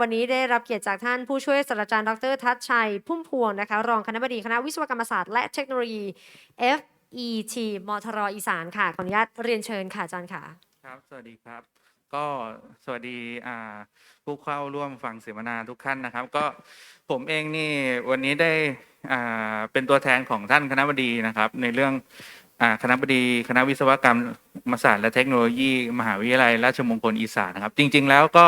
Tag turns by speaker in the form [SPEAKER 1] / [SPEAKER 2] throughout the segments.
[SPEAKER 1] วันนี้ได้รับเกียรติจากท่านผู้ช่วยศาสตราจารย์ดรทัชชัย พุ่มพวงนะคะ รองคณบดีคณะวิศวกรรมศาสตร์และเทคโนโลยี FET มทรอีสานค่ะ ขออนุญาตเรียนเชิญค่ะอาจารย์ค่ะ
[SPEAKER 2] ครับ สวัสดีครับ ก็สวัสดีผู้เข้าร่วมฟังเสวนาทุกท่านนะครับ ก็ผมเองนี่วันนี้ได้เป็นตัวแทนของท่านคณะบดีนะครับ ในเรื่องคณะบดีคณะวิศวกรรมศาสตร์และเทคโนโลยี มหาวิทยาลัยราชมงคลอีสานนะครับ จริง ๆ แล้วก็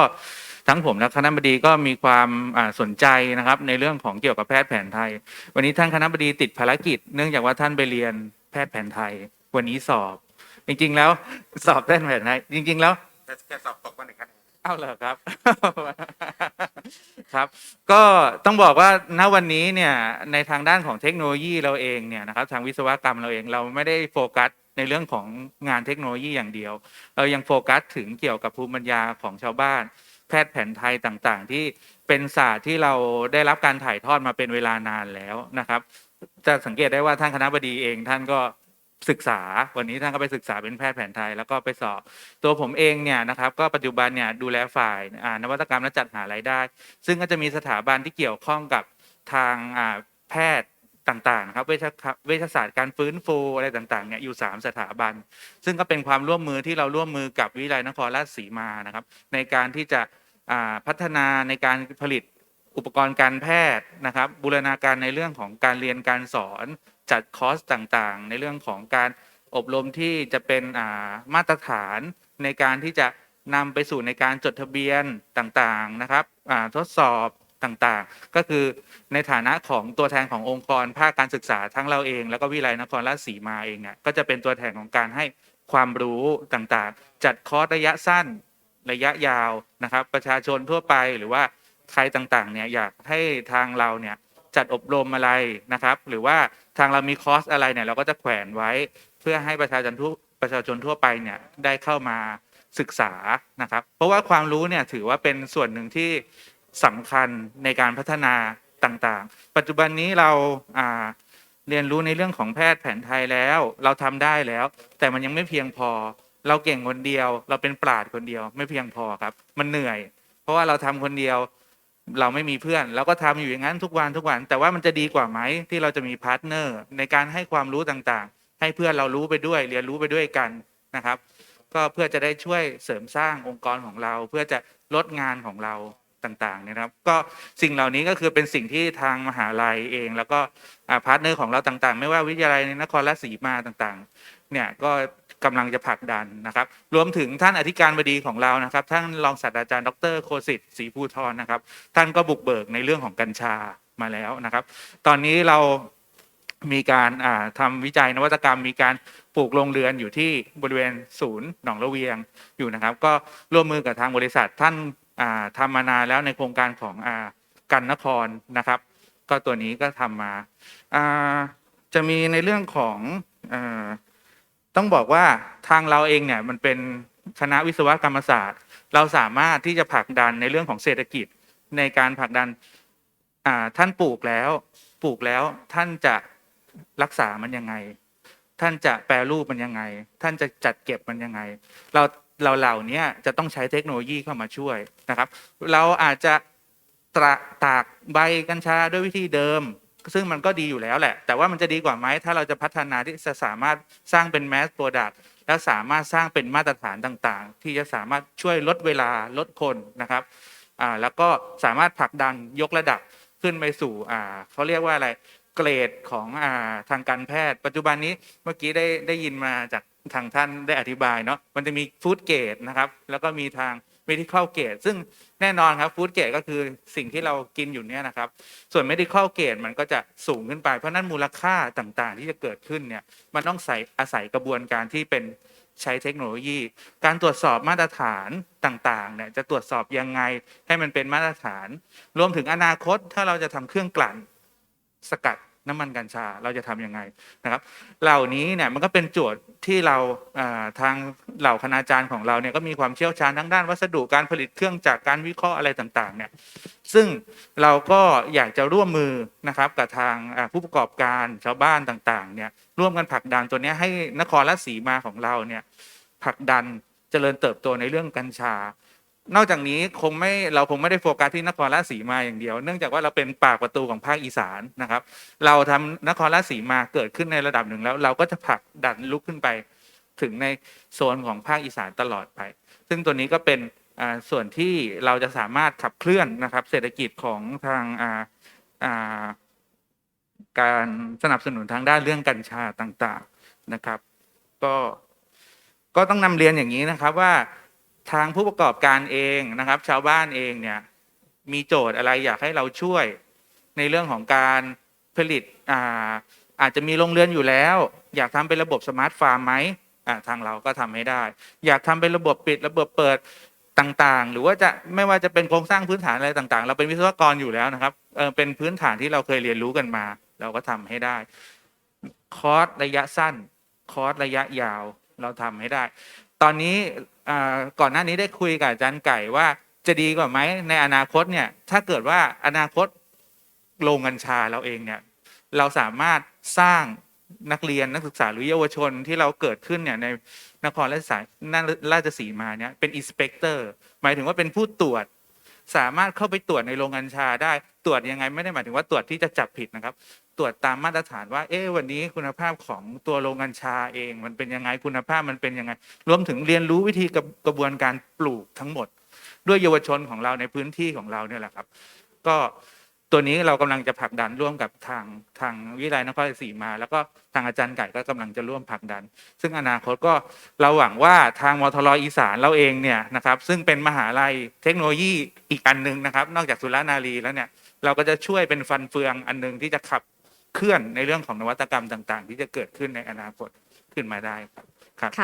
[SPEAKER 2] ทั้งผมและคณะบดีก็มีความอ่าสนใจนะครับ ในเรื่องของเกี่ยวกับแพทย์แผนไทย วันนี้ท่านคณะบดีติดภารกิจ เนื่องจากว่าท่านไปเรียนแพทย์แผนไทย วันนี้สอบ จริง ๆ แล้วสอบแพทย์แผนไทย จริง ๆ แล้ว
[SPEAKER 3] แต่แค่สอบตกมาหนึ่งคะแนน
[SPEAKER 2] เอาเหรอครับครับ ก็ต้องบอกว่าณวันนี้เนี่ยในทางด้านของเทคโนโลยีเราเองเนี่ยนะครับทางวิศวกรรมเราเองเราไม่ได้โฟกัสในเรื่องของงานเทคโนโลยีอย่างเดียว เรายังโฟกัสถึงเกี่ยวกับภูมิปัญญาของชาวบ้าน แพทย์แผนไทยต่างๆ ที่เป็นศาสตร์ที่เราได้รับการถ่ายทอดมาเป็นเวลานานแล้วนะครับ จะสังเกตได้ว่าท่านคณะบดีเองท่านก็ศึกษาวันนี้ท่านก็ไปศึกษาเป็นแพทย์แผนไทย แล้วก็ไปสอบ ตัวผมเองเนี่ยนะครับ ก็ปัจจุบันเนี่ยดูแลฝ่ายนวัตกรรมและจัดหารายได้ ซึ่งก็จะมีสถาบันที่เกี่ยวข้องกับทางแพทย์ ต่างๆนะครับเวชเวชศาสตร์การฟื้นฟูอะไรต่างๆเนี่ยอยู่ 3 สถาบัน ซึ่งก็เป็นความร่วมมือที่เราร่วมมือกับวิทยาลัยนครราชสีมานะครับ ในการที่จะพัฒนาในการผลิตอุปกรณ์การแพทย์นะครับ บูรณาการในเรื่องของการเรียนการสอนจัดคอร์สต่างๆ ในเรื่องของการอบรมที่จะเป็นมาตรฐานในการที่จะนำไปสู่ในการจดทะเบียนต่างๆนะครับทดสอบ ต่างๆ ก็คือในฐานะของตัวแทนขององค์กรภาคการศึกษาทั้งเราเอง แล้วก็วิไลยนครราชสีมาเองเนี่ยก็จะเป็นตัวแทนของการให้ความรู้ต่างๆ จัดคอร์สระยะสั้นระยะยาวนะครับ ประชาชนทั่วไปหรือว่าใครต่างๆเนี่ยอยากให้ทางเราเนี่ยจัดอบรมอะไรนะครับ หรือว่าทางเรามีคอร์สอะไรเนี่ยเราก็จะแขวนไว้เพื่อให้ประชาชนทั่วประชาชนทั่วไปเนี่ยได้เข้ามาศึกษานะครับ เพราะว่าความรู้เนี่ยถือว่าเป็นส่วนหนึ่งที่ สำคัญในการพัฒนาต่างๆ ปัจจุบันนี้เราาเรียนรู้ในเรื่องของแพทย์แผนไทยแล้ว เราทำได้แล้ว แต่มันยังไม่เพียงพอ เราเก่งคนเดียว เราเป็นปราดคนเดียว ไม่เพียงพอครับ มันเหนื่อย เพราะว่าเราทำคนเดียวเราไม่มีเพื่อนเราก็ทำอยู่อย่างนั้นทุกวันทุกวัน แต่ว่ามันจะดีกว่าไหมที่เราจะมีพาร์ทเนอร์ในการให้ความรู้ต่างๆ ให้เพื่อนเรารู้ไปด้วย เรียนรู้ไปด้วยกันนะครับ ก็เพื่อจะได้ช่วยเสริมสร้างองค์กรของเรา เพื่อจะลดงานของเรา ต่างๆเนยนะครับ ก็สิ่งเหล่านี้ก็คือเป็นสิ่งที่ทางมหาลัยเอง แล้วก็พาร์ทเนอร์ของเราต่างๆ ไม่ว่าวิทยาลัยในนครราชสีมาต่างๆ เนี่ยก็กำลังจะผลักดันนะครับ รวมถึงท่านอธิการบดีของเรานะครับ ท่านรองศาสตราจารย์ดรโคสิตศรีภูทรนะครับ ท่านก็บุกเบิกในเรื่องของกัญชามาแล้วนะครับ ตอนนี้เรามีการอ่าทำวิจัยนวัตกรรม มีการปลูกโรงเรือนอยู่ที่บริเวณศูนย์หนองระเวียงอยู่นะครับ ก็ร่วมมือกับทางบริษัทท่าน ทำมานานแล้วในโครงการของอกันนครนะครับ ก็ตัวนี้ก็ทำมาจะมีในเรื่องของอต้องบอกว่าทางเราเองเนี่ยมันเป็นคณะวิศวกรรมศาสตร์ เราสามารถที่จะผลักดันในเรื่องของเศรษฐกิจในการผลักดันท่านปลูกแล้วปลูกแล้วท่านจะรักษามันยังไง ท่านจะแปรรูปมันยังไง ท่านจะจัดเก็บมันยังไง เรา เราเหล่านี้จะต้องใช้เทคโนโลยีเข้ามาช่วยนะครับ เราอาจจะตระตากใบกัญชาด้วยวิธีเดิม ซึ่งมันก็ดีอยู่แล้วแหละ แต่ว่ามันจะดีกว่าไหมถ้าเราจะพัฒนาที่จะสามารถสร้างเป็นแมสโปรดักต์และสามารถสร้างเป็นมาตรฐานต่างๆ ที่จะสามารถช่วยลดเวลาลดคนนะครับอ่าแล้วก็สามารถผลักดันยกระดับขึ้นไปสู่อ่าเขาเรียกว่าอะไรเกรดของอ่าทางการแพทย์ ปัจจุบันนี้เมื่อกี้ได้ได้ยินมาจาก ทางท่านได้อธิบายเนาะมันจะมีฟู้ดเกรดนะครับ แล้วก็มีทาง medical grade ซึ่งแน่นอนครับฟู้ดเกรดก็คือสิ่งที่เรากินอยู่เนี่ยนะครับ ส่วน medical grade มันก็จะสูงขึ้นไป เพราะนั้นมูลค่าต่างๆ ที่จะเกิดขึ้นเนี่ยมันต้องใส่อาศัยกระบวนการที่เป็นใช้เทคโนโลยี การตรวจสอบมาตรฐานต่างๆเนี่ยจะตรวจสอบยังไงให้มันเป็นมาตรฐาน รวมถึงอนาคตถ้าเราจะทำเครื่องกลั่นสกัด น้ำมันกัญชาเราจะทำยังไงนะครับ เหล่านี้เนี่ยมันก็เป็นโจทย์ที่เราทางเหล่าคณาจารย์ของเราเนี่ยก็มีความเชี่ยวชาญทั้งด้านวัสดุการผลิตเครื่องจากการวิเคราะห์อะไรต่างๆเนี่ยซึ่งเราก็อยากจะร่วมมือนะครับกับทางผู้ประกอบการชาวบ้านต่างๆเนี่ยร่วมกันผลักดันตัวนี้ให้นครราชสีมาของเราเนี่ยผลักดันเจริญเติบโตในเรื่องกัญชา นอกจากนี้คงไม่เราคงไม่ได้โฟกัสที่นครราชสีมาอย่างเดียว เนื่องจากว่าเราเป็นปากประตูของภาคอีสานนะครับ เราทำนครราชสีมาเกิดขึ้นในระดับหนึ่งแล้ว เราก็จะผลักดันลุกขึ้นไป ถึงในโซนของภาคอีสานตลอดไป ซึ่งตัวนี้ก็เป็นส่วนที่เราจะสามารถขับเคลื่อนนะครับ เศรษฐกิจของทางาาการสนับสนุนทางด้านเรื่องกัญชาต่างๆนะครับ ก็ก็ต้องนำเรียนอย่างนี้นะครับว่า ทางผู้ประกอบการเองนะครับ ชาวบ้านเองเนี่ยมีโจทย์อะไรอยากให้เราช่วยในเรื่องของการผลิตอาอาจจะมีโรงเรือนอยู่แล้ว อยากทำเป็นระบบสมาร์ทฟาร์มไหมทางเราก็ทำให้ได้ อยากทำเป็นระบบปิดระบบเปิดต่างๆ หรือว่าจะไม่ว่าจะเป็นโครงสร้างพื้นฐานอะไรต่างๆ เราเป็นวิศวกรอยู่แล้วนะครับเเป็นพื้นฐานที่เราเคยเรียนรู้กันมา เราก็ทำให้ได้คอร์สระยะสั้นคอร์สระยะยาวเราทำให้ได้ ตอนนี้ก่อนหน้านี้ได้คุยกับอาจารย์ไก่ว่าจะดีกว่าไหมในอนาคตเนี่ยถ้าเกิดว่าอนาคตโรงกัญชาเราเองเนี่ยเราสามารถสร้างนักเรียนนักศึกษาหรือเยาวชนที่เราเกิดขึ้นเนี่ยในนครราชสีมาเนี่ยเป็นอินสเปกเตอร์หมายถึงว่าเป็นผู้ตรวจ สามารถเข้าไปตรวจในโรงกัญชาได้ ตรวจยังไงไม่ได้หมายถึงว่าตรวจที่จะจับผิดนะครับ ตรวจตามมาตรฐานว่า เอ๊ะวันนี้คุณภาพของตัวโรงกัญชาเอง มันเป็นยังไงคุณภาพมันเป็นยังไง รวมถึงเรียนรู้วิธีกับกระบวนการปลูกทั้งหมด ด้วยเยาวชนของเราในพื้นที่ของเราเนี่ยแหละครับ ก็ ตัวนี้เรากำลังจะผลักดันร่วมกับทางทางวิทยาลัยนครราชสีมา แล้วก็ทางอาจารย์ไก่ก็กำลังจะร่วมผลักดัน ซึ่งอนาคตก็เราหวังว่าทางมทรอีสานเราเองเนี่ยนะครับซึ่งเป็นมหาลัยเทคโนโลยีอีกอันหนึ่งนะครับ นอกจากสุรานารีแล้วเนี่ยเราก็จะช่วยเป็นฟันเฟืองอันหนึ่งที่จะขับเคลื่อนในเรื่องของนวัตกรรมต่าง ๆ ที่จะเกิดขึ้นในอนาคตขึ้นมาได้ครับ